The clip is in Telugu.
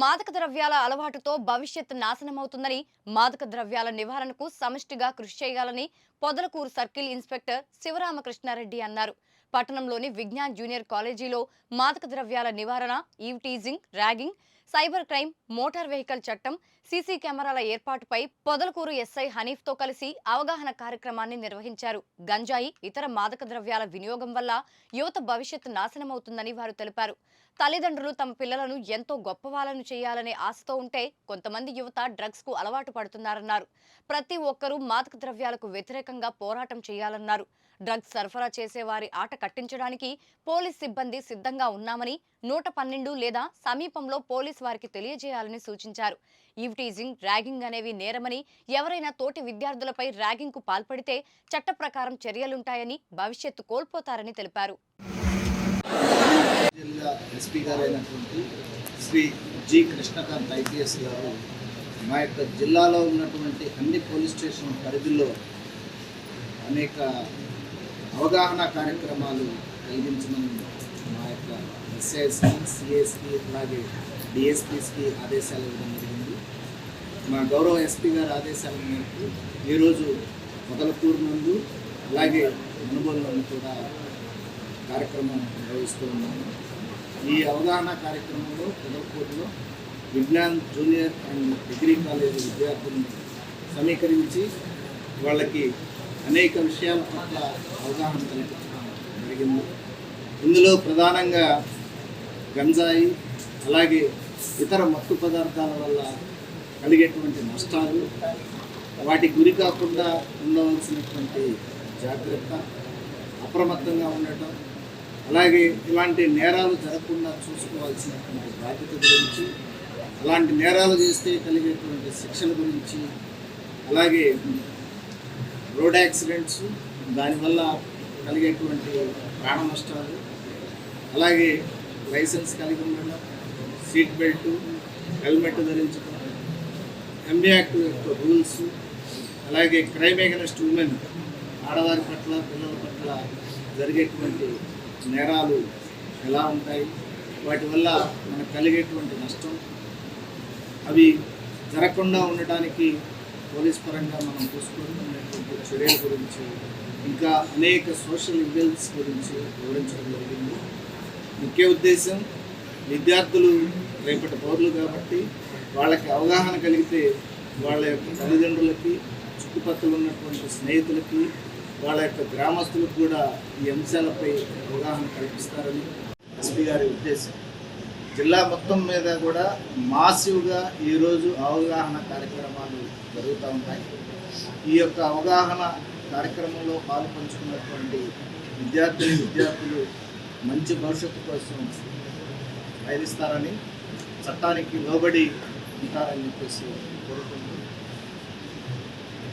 మాదక ద్రవ్యాల అలవాటుతో భవిష్యత్ నాశనమవుతుందని మాదక ద్రవ్యాల నివారణకు సమష్టిగా కృషి చేయాలని పొదలకూరు సర్కిల్ ఇన్స్పెక్టర్ శివరామకృష్ణారెడ్డి అన్నారు. పట్టణంలోని విజ్ఞాన్ జూనియర్ కాలేజీలో మాదక ద్రవ్యాల నివారణ eve teasing ragging cyber crime motor vehicle చట్టం సీసీ కెమెరాల ఏర్పాటుపై పొదలకూరు ఎస్ఐ హనీఫ్తో కలిసి అవగాహన కార్యక్రమాన్ని నిర్వహించారు. గంజాయి ఇతర మాదక ద్రవ్యాల వినియోగం వల్ల యువత భవిష్యత్తు నాశనమవుతుందని వారు తెలిపారు. తల్లిదండ్రులు తమ పిల్లలను ఎంతో గొప్పవాళ్ళను చేయాలనే ఆశతో ఉంటే కొంతమంది యువత డ్రగ్స్కు అలవాటు పడుతున్నారన్నారు. ప్రతి ఒక్కరూ మాదక ద్రవ్యాలకు వ్యతిరేకంగా పోరాటం చేయాలన్నారు. డ్రగ్స్ సరఫరా చేసే వారి ఆట కట్టించడానికి పోలీస్ సిబ్బంది సిద్ధంగా ఉన్నామని నూట పన్నెండు లేదా సమీపంలో పోలీస్ వారికి తెలియజేయాలని సూచించారు. ఈవ్టీజింగ్ ర్యాగింగ్ అనేవి నేరమని ఎవరైనా తోటి విద్యార్థులపై ర్యాగింగ్కు పాల్పడితే చట్ట ప్రకారం చర్యలుంటాయని భవిష్యత్తు కోల్పోతారని తెలిపారు. జిల్లా ఎస్పీ గారైనటువంటి శ్రీ జి కృష్ణకాంత్ ఐపీఎస్ గారు మా యొక్క జిల్లాలో ఉన్నటువంటి అన్ని పోలీస్ స్టేషన్ పరిధిలో అనేక అవగాహన కార్యక్రమాలు కలిగించమని మా యొక్క ఎస్ఐఎస్కి సిఎస్కి అలాగే డిఎస్పీస్కి ఆదేశాలు ఇవ్వడం జరిగింది. మా గౌరవ ఎస్పీ గారి ఆదేశాల మేరకు ఈరోజు మొదలపూర్ నందు అలాగే మునుగోలు కూడా కార్యక్రమం నిర్వహిస్తూ ఉన్నాము. ఈ అవగాహన కార్యక్రమంలో పెదర్పూర్లో Vignan junior and degree college విద్యార్థులను సమీకరించి వాళ్ళకి అనేక విషయాల పట్ల అవగాహన కల్పించడం జరిగింది. ఇందులో ప్రధానంగా గంజాయి అలాగే ఇతర మత్తు పదార్థాల వల్ల కలిగేటువంటి నష్టాలు వాటి గురి కాకుండా ఉండవలసినటువంటి జాగ్రత్త అప్రమత్తంగా ఉండటం అలాగే ఇలాంటి నేరాలు జరగకుండా చూసుకోవాల్సినటువంటి బాధ్యత గురించి అలాంటి నేరాలు చేస్తే కలిగేటువంటి శిక్షల గురించి అలాగే రోడ్ యాక్సిడెంట్స్ దానివల్ల కలిగేటువంటి ప్రాణ నష్టాలు అలాగే లైసెన్స్ కలిగి ఉండడం సీట్ బెల్ట్ హెల్మెట్ ధరించడం ఎంబీ యాక్ట్ యొక్క రూల్స్ అలాగే క్రైమ్ ఎగనెస్ట్ ఉమెన్ ఆడవారి పట్ల పిల్లల పట్ల జరిగేటువంటి నేరాలు ఎలా ఉంటాయి వాటి వల్ల మనకు కలిగేటువంటి నష్టం అవి జరగకుండా ఉండటానికి పోలీస్ పరంగా మనం చూసుకుంటున్నటువంటి చర్యల గురించి ఇంకా అనేక సోషల్ ఈవెంట్స్ గురించి వివరించడం జరిగింది. ముఖ్య ఉద్దేశం విద్యార్థులు రేపటి పౌరులు కాబట్టి వాళ్ళకి అవగాహన కలిగితే వాళ్ళ యొక్క తల్లిదండ్రులకి చుట్టుపక్కల ఉన్నటువంటి స్నేహితులకి వాళ్ళ యొక్క గ్రామస్తులకు కూడా ఈ అంశాలపై అవగాహన కల్పిస్తారని ఎస్పీ గారి ఉద్దేశం. జిల్లా మొత్తం మీద కూడా మాసివ్గా ఈరోజు అవగాహన కార్యక్రమాలు జరుగుతూ ఉంటాయి. ఈ యొక్క అవగాహన కార్యక్రమంలో పాల్పంచుకున్నటువంటి విద్యార్థులు విద్యార్థులు మంచి భవిష్యత్తు కోసం ప్రయత్నిస్తారని చట్టానికి లోబడి ఉంటారని చెప్పేసి కోరుకుంటున్నాను.